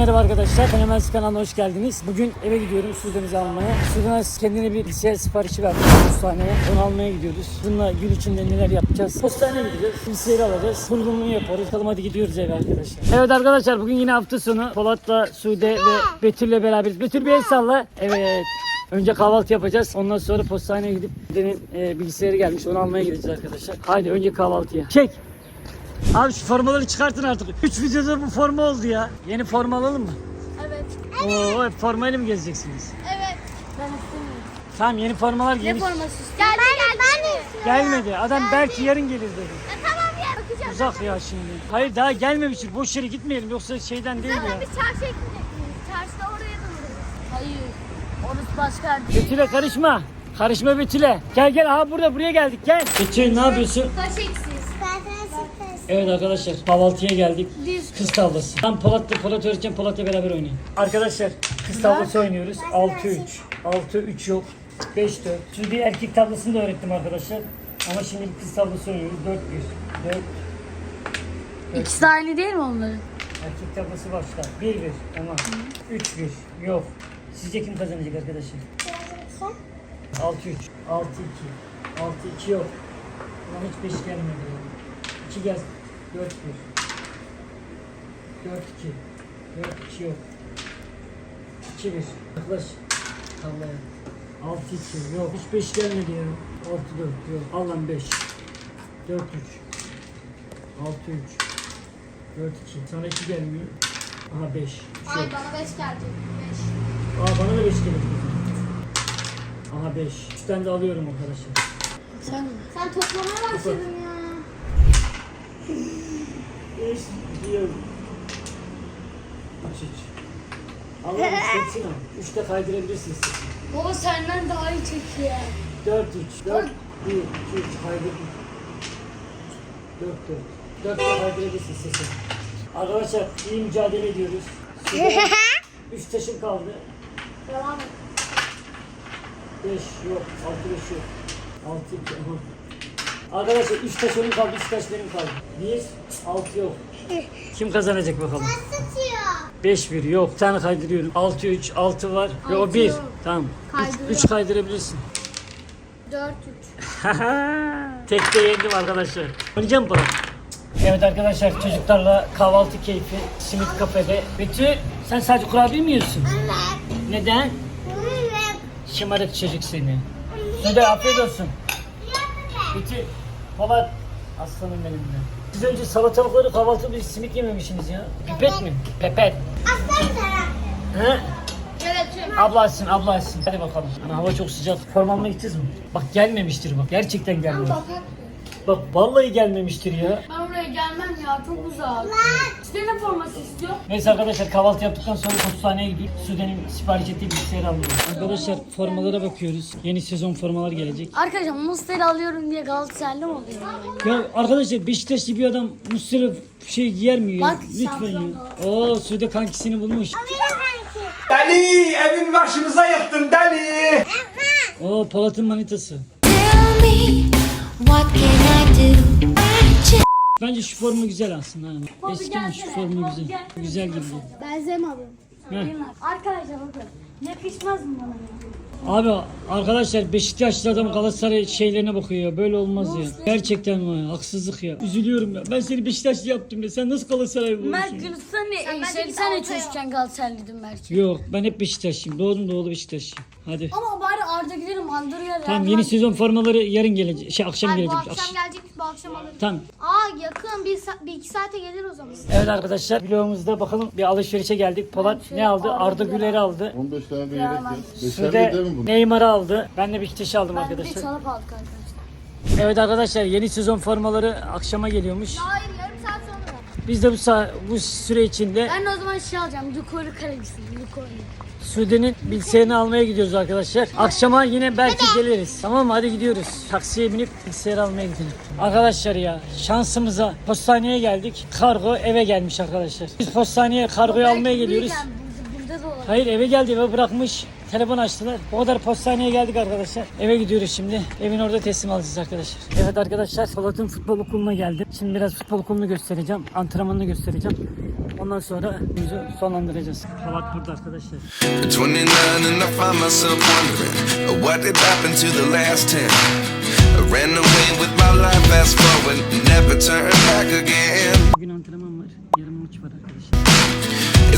merhaba arkadaşlar. Fenomensiz kanalına hoş geldiniz. Bugün eve gidiyorum Sudan'ı almaya. Sudan'a kendine bir bilgisayar siparişi verdi postaneye. Onu almaya gidiyoruz. Bununla gün içinde neler yapacağız? Postaneye gideceğiz. Bilgisayarı alacağız. Kurulumunu yaparız. Bakalım hadi gidiyoruz eve arkadaşlar. Evet arkadaşlar bugün yine hafta sonu Polat'la Sude ve Betül'le beraberiz. Betül bir el salla. Evet. Önce kahvaltı yapacağız. Ondan sonra postaneye gidip Sude'nin e, bilgisayarı gelmiş. Onu almaya gideceğiz arkadaşlar. Haydi önce kahvaltıya. Çek. Abi şu formaları çıkartın artık. 3 videoda bu forma oldu ya. Yeni forma alalım mı? Evet. Oo, hep formayla mı gezeceksiniz? Evet. Ben istemiyorum. Tamam yeni formalar Ne gelmiş. forması istiyorsun? Geldi geldi. Ben de Gelmedi. Adam belki yarın gelir dedi. Tamam ya. Bakacağım. Uzak ya şimdi. Hayır daha gelmemiştir. Boş yere gitmeyelim. Yoksa şeyden değil Tamam ya. biz çarşıya gideceğiz. Çarşıda oraya da uğrarız. Hayır. Orası başka. Betül'e karışma. Karışma Betül'e. Gel gel. Aha burada buraya geldik. Gel. Betül ne yapıyorsun? Kaç eksiz? Evet arkadaşlar kahvaltıya geldik. Biz. Kız tavlası. Ben Polat'la Polat öğreteceğim. Polat'la beraber oynayın. Arkadaşlar kız tavlası oynuyoruz. 6-3. 6-3 yok. 5-4. Şimdi bir erkek tablasını da öğrettim arkadaşlar. Ama şimdi kız tablası oynuyoruz. 4-1. 4 İkisi de aynı değil mi onların? Erkek tablası başlar. 1-1. Tamam. 3-1. Yok. Sizce kim kazanacak arkadaşlar? 6-3. 6-2. 6-2 yok. Ulan hiç 5 gelmedi. Ya. 2 gel. 4-1. 4-2. 4-2 yok. 2-1. Yaklaş. Tablaya. 6-2 yok. Hiç 5 gelmedi ya. 6-4 yok. Al lan 5. 4-3. 6-3. 4-2. Sana 2 gelmiyor. Aha 5. Şu Ay yok. bana 5 gelecek. 5. Aa bana da 5 gelecek. Aha 5. 3 tane de alıyorum arkadaşlar. Sen mi? Sen toplamaya başladın ya. 5 diyorum. 3 3. Allah'ım hepsini al. 3 de kaydırabilirsiniz. Baba senden daha iyi çekiyor. 4 3. 4 1 2 3 kaydır. 4 4. 4 de kaydırabilirsiniz sesi. Arkadaşlar iyi mücadele ediyoruz. 3 taşım kaldı. Devam et. 5 yok. 6 5 yok. 6 2 aha. Arkadaşlar 3 taş onun kaldı, 3 taş benim kaldı. 1 6 yok. Kim kazanacak bakalım? 5 1 yok. Bir tane kaydırıyorum. 6 3 6 var ve o Altı 1. yok. Tamam. Kaydırıyorum. 3 kaydırabilirsin. 4 3. Tek de yendim arkadaşlar. Oynayacağım bana? Evet arkadaşlar çocuklarla kahvaltı keyfi simit kafede. Betül sen sadece kurabiye mi yiyorsun? Neden? Şımarık çocuk seni. Sude afiyet olsun. Betül, Polat aslanım benim de. Siz önce salatalıkları kahvaltıda bir simit yememişsiniz ya. Pipet mi? Pepet. He? Evet tüm. Abla açsın, abla açsın. Hadi bakalım. Ana hava çok sıcak. Formalına gideceğiz mi? Bak gelmemiştir bak. Gerçekten gelmemiş. Bak vallahi gelmemiştir ya. Ben oraya gelmem ya çok uzak. Ne forması istiyor? Neyse arkadaşlar kahvaltı yaptıktan sonra postaneye gidiyoruz. Sude'nin sipariş ettiği bilgisayarı alıyoruz. Arkadaşlar formalara bakıyoruz. Yeni sezon formalar gelecek. Arkadaşlar Mustafa'yı alıyorum diye Galatasaraylı mı oluyor? Ya arkadaşlar Beşiktaşlı bir adam Muslera şey giyer mi ya? Bak, Lütfen ya. Oo Sude kankisini bulmuş. Deli evin başımıza yıktın deli. Oo Polat'ın manitası. Tell me, what can I do? Bence şu formu güzel aslında. Ha. Eski şu formu güzel. Güzel gibi. Benzeme alıyorum. Heh. Arkadaşlar bakın. Yakışmaz mı bana? ya? Abi arkadaşlar Beşiktaşlı adam Galatasaray şeylerine bakıyor ya. Böyle olmaz ya. Gerçekten var ya. Haksızlık ya. Üzülüyorum ya. Ben seni Beşiktaşlı yaptım ya. Sen nasıl Galatasaray Mert buluyorsun? Gülsen ne? Sen, sen de çocukken Galatasaraylıydın belki. Yok ben hep Beşiktaşlıyım. Doğdum doğulu Beşiktaşlıyım. Hadi. Ama Arda gidelim andırıyor. Tamam yeni sezon formaları yarın gelecek. Şey akşam Ay, bu gelecek. akşam Akşam. gelecek bu akşam alırız. Tamam. Aa yakın bir, sa- bir iki saate gelir o zaman. Evet arkadaşlar vlogumuzda bakalım bir alışverişe geldik. Polat ne aldı? Arda Güler'i aldı. 15 tane de yedek ya. Beşerli Sude mi bu? Neymar'ı aldı. Ben de Beşiktaş'ı aldım Ben de arkadaşlar. çalıp aldık arkadaşlar. Evet arkadaşlar yeni sezon formaları akşama geliyormuş. Hayır yarım saat sonra. Biz de bu sa- bu süre içinde Ben de o zaman şey alacağım. Lukoru kalecisi. Sude'nin bilgisayarını almaya gidiyoruz arkadaşlar. Akşama yine belki geliriz. Tamam mı? Hadi gidiyoruz. Taksiye binip bilgisayarı almaya gidelim. Arkadaşlar ya şansımıza postaneye geldik. Kargo eve gelmiş arkadaşlar. Biz postaneye kargoyu almaya geliyoruz. Hayır eve geldi eve bırakmış. Telefon açtılar. O kadar postaneye geldik arkadaşlar. Eve gidiyoruz şimdi. Evin orada teslim alacağız arkadaşlar. Evet arkadaşlar Polat'ın futbol okuluna geldim. Şimdi biraz futbol okulunu göstereceğim. Antrenmanını göstereceğim. Ondan sonra yüzü sonlandıracağız. Polat burada arkadaşlar. 29 and I find myself wondering what did happen to the last 10. I ran away with my life, fast forward, never turn back again.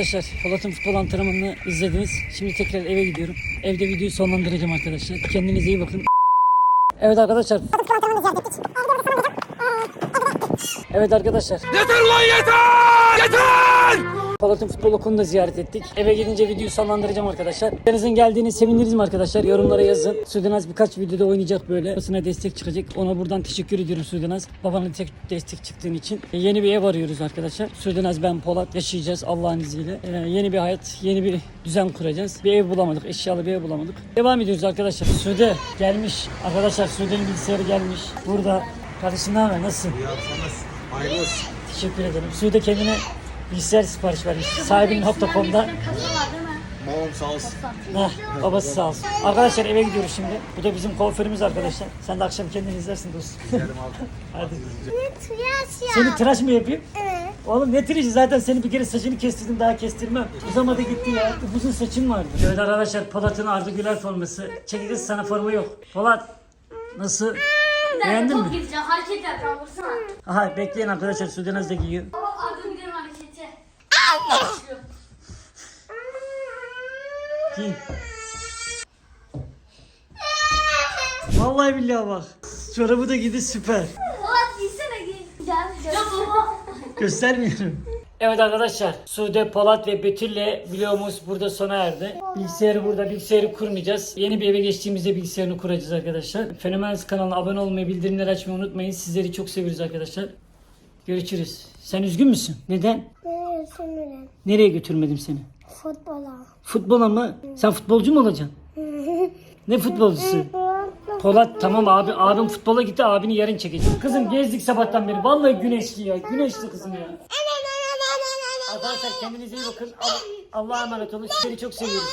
Arkadaşlar Polat'ın futbol antrenmanını izlediniz. Şimdi tekrar eve gidiyorum. Evde videoyu sonlandıracağım arkadaşlar. Kendinize iyi bakın. Evet arkadaşlar. Evet arkadaşlar. Yeter lan yeter! Yeter! Polat'ın futbol okulunu da ziyaret ettik. Eve gidince videoyu sonlandıracağım arkadaşlar. Deniz'in geldiğini seviniriz mi arkadaşlar? Yorumlara yazın. Sudanaz birkaç videoda oynayacak böyle. Babasına destek çıkacak. Ona buradan teşekkür ediyorum Sudanaz. Babana tek destek çıktığın için. E, yeni bir ev arıyoruz arkadaşlar. Sudanaz ben Polat yaşayacağız Allah'ın izniyle. E, yeni bir hayat, yeni bir düzen kuracağız. Bir ev bulamadık. Eşyalı bir ev bulamadık. Devam ediyoruz arkadaşlar. Sude gelmiş. Arkadaşlar Sude'nin bilgisayarı gelmiş. Burada. Kardeşim ne haber? Nasılsın? Teşekkür ederim. Sude kendine bilgisayar sipariş vermiş. Sahibinin mi? Babam sağ olsun. Heh, babası sağ olsun. Arkadaşlar eve gidiyoruz şimdi. Bu da bizim kuaförümüz arkadaşlar. Sen de akşam kendin izlersin dostum. Hadi. Seni tıraş mı yapayım? Evet. Oğlum ne tıraşı zaten seni bir kere saçını kestirdim daha kestirmem. Uzamadı gitti ya. Uzun saçın vardı. Evet arkadaşlar Polat'ın Arda Güler forması. Çekeceğiz sana forma yok. Polat nasıl? Beğendin Top mi? gideceğim. Hareket yapacağım. Vursana. Aha bekleyin arkadaşlar Sudenaz da giyiyor. Baba arada gidelim hareketi. Giyin. Vallahi billahi bak. Çorabı da gidi süper. Polat giysene giy. Gel. Ya baba. Göstermiyorum. Evet arkadaşlar Sude, Polat ve Betül'le vlogumuz burada sona erdi. Bilgisayarı burada, bilgisayarı kurmayacağız. Yeni bir eve geçtiğimizde bilgisayarını kuracağız arkadaşlar. Fenomenz kanalına abone olmayı, bildirimleri açmayı unutmayın. Sizleri çok seviyoruz arkadaşlar. Görüşürüz. Sen üzgün müsün? Neden? Sinirlen. Nereye götürmedim seni? Futbola. Futbola mı? Sen futbolcu mu olacaksın? Ne futbolcusu? Polat tamam abi abim futbola gitti abini yarın çekeceğim. Kızım gezdik sabahtan beri. Vallahi güneşli ya. Güneşli kızım ya. Arkadaşlar kendinize iyi bakın. Allah'a emanet olun. Sizleri çok seviyoruz.